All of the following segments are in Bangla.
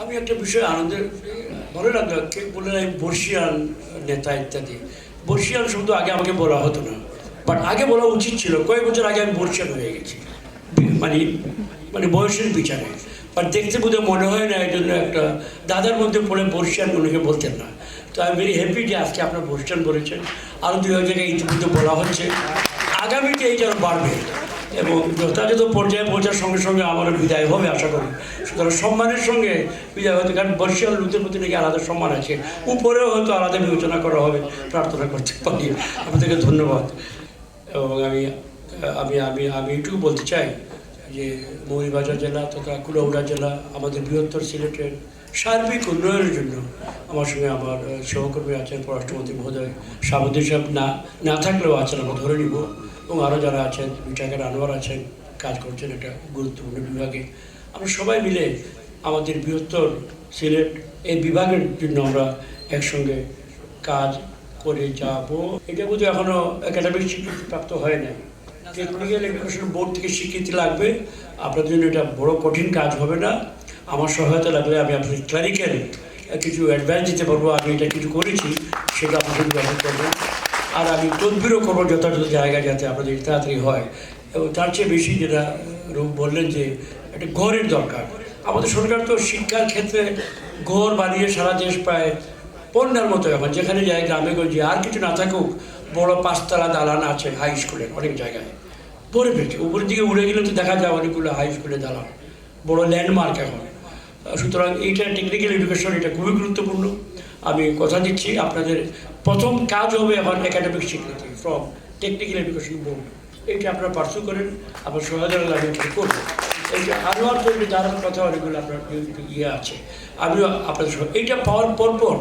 আমি একটা বিষয় আনন্দের ভালো লাগল কে বললেন আমি বর্ষিয়ান নেতা ইত্যাদি। বর্ষিয়ান শব্দ আগে আমাকে বলা হতো না। বাট আগে বলা উচিত ছিল, কয়েক বছর আগে আমি বর্ষিয়ান হয়ে গেছি। মানে মানে বয়সের বিচারে। বাট দেখতে বোধহয় মনে হয় না, এই জন্য একটা দাদার মধ্যে পড়ে বর্ষিয়ান অনেকে বলতেন না। তো আমি ভেরি হ্যাপি যে আজকে আপনারা বর্ষিয়ান বলেছেন। আরও দু এক জায়গায় ইতিমধ্যে বলা হচ্ছে। আগামীতে এই যেন বাড়বে। এবং যথাযথ পর্যায়ে পৌঁছার সঙ্গে সঙ্গে আমার বিদায় হবে, আশা করি। সুতরাং সম্মানের সঙ্গে বিদায় হতে, কারণ বর্ষিয়াল লোকদের প্রতি নাকি আলাদা সম্মান আছে। উপরেও হয়তো আলাদা বিবেচনা করা হবে, প্রার্থনা করতে পারি। আপনাদেরকে ধন্যবাদ। এবং আমি আমি আমি আমি এটুকু বলতে চাই যে মৌলভীবাজার জেলা তথা কুলাউড়া জেলা আমাদের বৃহত্তর সিলেটের সার্বিক উন্নয়নের জন্য আমার সঙ্গে আমার সহকর্মী আছেন পররাষ্ট্রমন্ত্রী মহোদয় সাবুদ্দিন সাহেব। না না থাকলেও আছেন আমরা ধরে নিব। এবং আরও যারা আছেন বিটাকের আনোয়ার আছেন, কাজ করছেন একটা গুরুত্বপূর্ণ বিভাগে। আমরা সবাই মিলে আমাদের বৃহত্তর সিলেট এই বিভাগের জন্য আমরা একসঙ্গে কাজ করে যাব। এটা বোধহয় এখনও একাডেমিক স্বীকৃতি প্রাপ্ত হয় নাই। টেকনিক্যাল এডুকেশন বোর্ড থেকে স্বীকৃতি লাগবে। আপনাদের জন্য এটা বড় কঠিন কাজ হবে না। আমার সহায়তা লাগলে আমি আপনাদের ক্লারিক্যাল কিছু অ্যাডভাইস দিতে পারব, আমি এটা কিছু করেছি, সেটা আপনাদের ব্যবহার করব। আর আমি তদবিরও করব যথাযথ জায়গা যাতে আপনাদের তাড়াতাড়ি হয়। এবং তার চেয়ে বেশি যেটা রূপ বললেন যে একটা ঘরের দরকার। আমাদের সরকার তো শিক্ষার ক্ষেত্রে ঘর বানিয়ে সারা দেশ প্রায় পণ্যার মতো এখন। যেখানে যায় গ্রামে গঞ্জে আর কিছু না থাকুক, বড় পাঁচতলা দালান আছে হাই স্কুলের অনেক জায়গায়। ভরে ফেলছে উপরের দিকে উড়ে গেলে তো দেখা যায় অনেকগুলো হাই স্কুলের দালান। বড় ল্যান্ডমার্ক এখন। সুতরাং এইটা টেকনিক্যাল এডুকেশন এটা খুবই গুরুত্বপূর্ণ। আমি কথা দিচ্ছি, আপনাদের প্রথম কাজ হবে এখন একাডেমিক স্বীকৃতি ফ্রম টেকনিক্যাল এডুকেশন বোর্ড এইটা আপনারা পার্সু করেন, আপনার সহায়তা আমি এটা করব। এইটা আনোয়ার তৈরি দাঁড়ানোর কথা অনেকগুলো আপনার ইয়ে আছে। আমিও আপনাদের সঙ্গে এইটা পাওয়ার পরপর পর,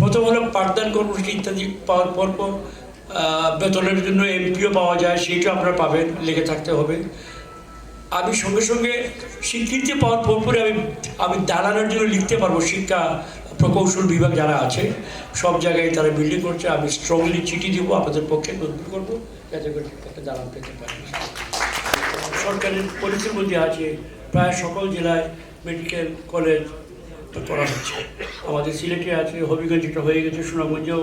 প্রথম হলো পাঠদান কর্মসূচি ইত্যাদি পাওয়ার পর পর বেতনের জন্য এমপিও পাওয়া যায়, সেইটা আপনারা পাবেন, লেগে থাকতে হবে। আমি সঙ্গে সঙ্গে স্বীকৃতি পাওয়ার পর পরে আমি আমি দাঁড়ানোর জন্য লিখতে পারব শিক্ষা প্রকৌশল বিভাগ যারা আছে, সব জায়গায় তারা বিল্ডিং করছে। আমি স্ট্রংলি চিঠি দিব, আপনাদের পক্ষে তদবির করব। যাতে করে একটা দালান পেতে পারি। সরকারের পলিসির মধ্যে আছে, প্রায় সকল জেলায় মেডিকেল কলেজ করা হচ্ছে। আমাদের সিলেটে আছে, হবিগঞ্জ যেটা হয়ে গেছে, সুনামগঞ্জেও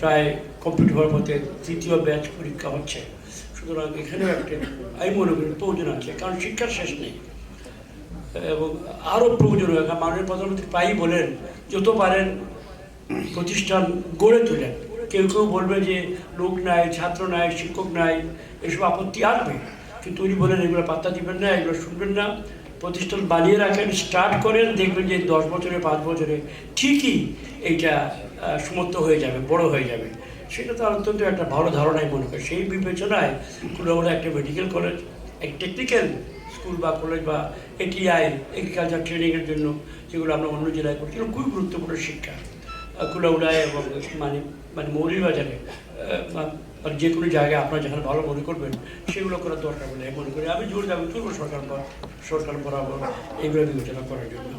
প্রায় কমপ্লিট হওয়ার পথে তৃতীয় ব্যাচ পরীক্ষা হচ্ছে। সুতরাং এখানেও একটা, আমি মনে করি প্রয়োজন আছে, কারণ শিক্ষার শেষ নেই। এবং আরও প্রয়োজন হয়, কারণ মাননীয় প্রধানমন্ত্রী প্রায়ই বলেন, যত পারেন প্রতিষ্ঠান গড়ে তোলেন। কেউ কেউ বলবে যে লোক নাই, ছাত্র নাই, শিক্ষক নাই, এসব আপত্তি আসবে। কিন্তু উনি বলেন, এগুলো পাত্তা দিবেন না, এগুলো শুনবেন না। প্রতিষ্ঠান বানিয়ে রাখেন স্টার্ট করেন, দেখবেন যে দশ বছরে, পাঁচ বছরে ঠিকই এইটা সমর্থ হয়ে যাবে, বড় হয়ে যাবে। সেটা তো অত্যন্ত একটা ভালো ধারণাই মনে করি সেই বিবেচনায় কোনো আমরা একটা মেডিকেল কলেজ এক টেকনিক্যাল স্কুল বা কলেজ বা এটিআই এগ্রিকালচার ট্রেনিংয়ের জন্য যেগুলো আমরা অন্য জেলায় করছি খুবই গুরুত্বপূর্ণ শিক্ষা। কুলাউড়ায় এবং মানে মানে মৌলভীবাজারে বা যে কোনো জায়গায় আপনারা যেখানে ভালো মনে করবেন, সেগুলো করার দরকার বলে মনে করি আমি জোর দাবি করব সরকার সরকার বরাবর এইগুলো বিবেচনা করার জন্য।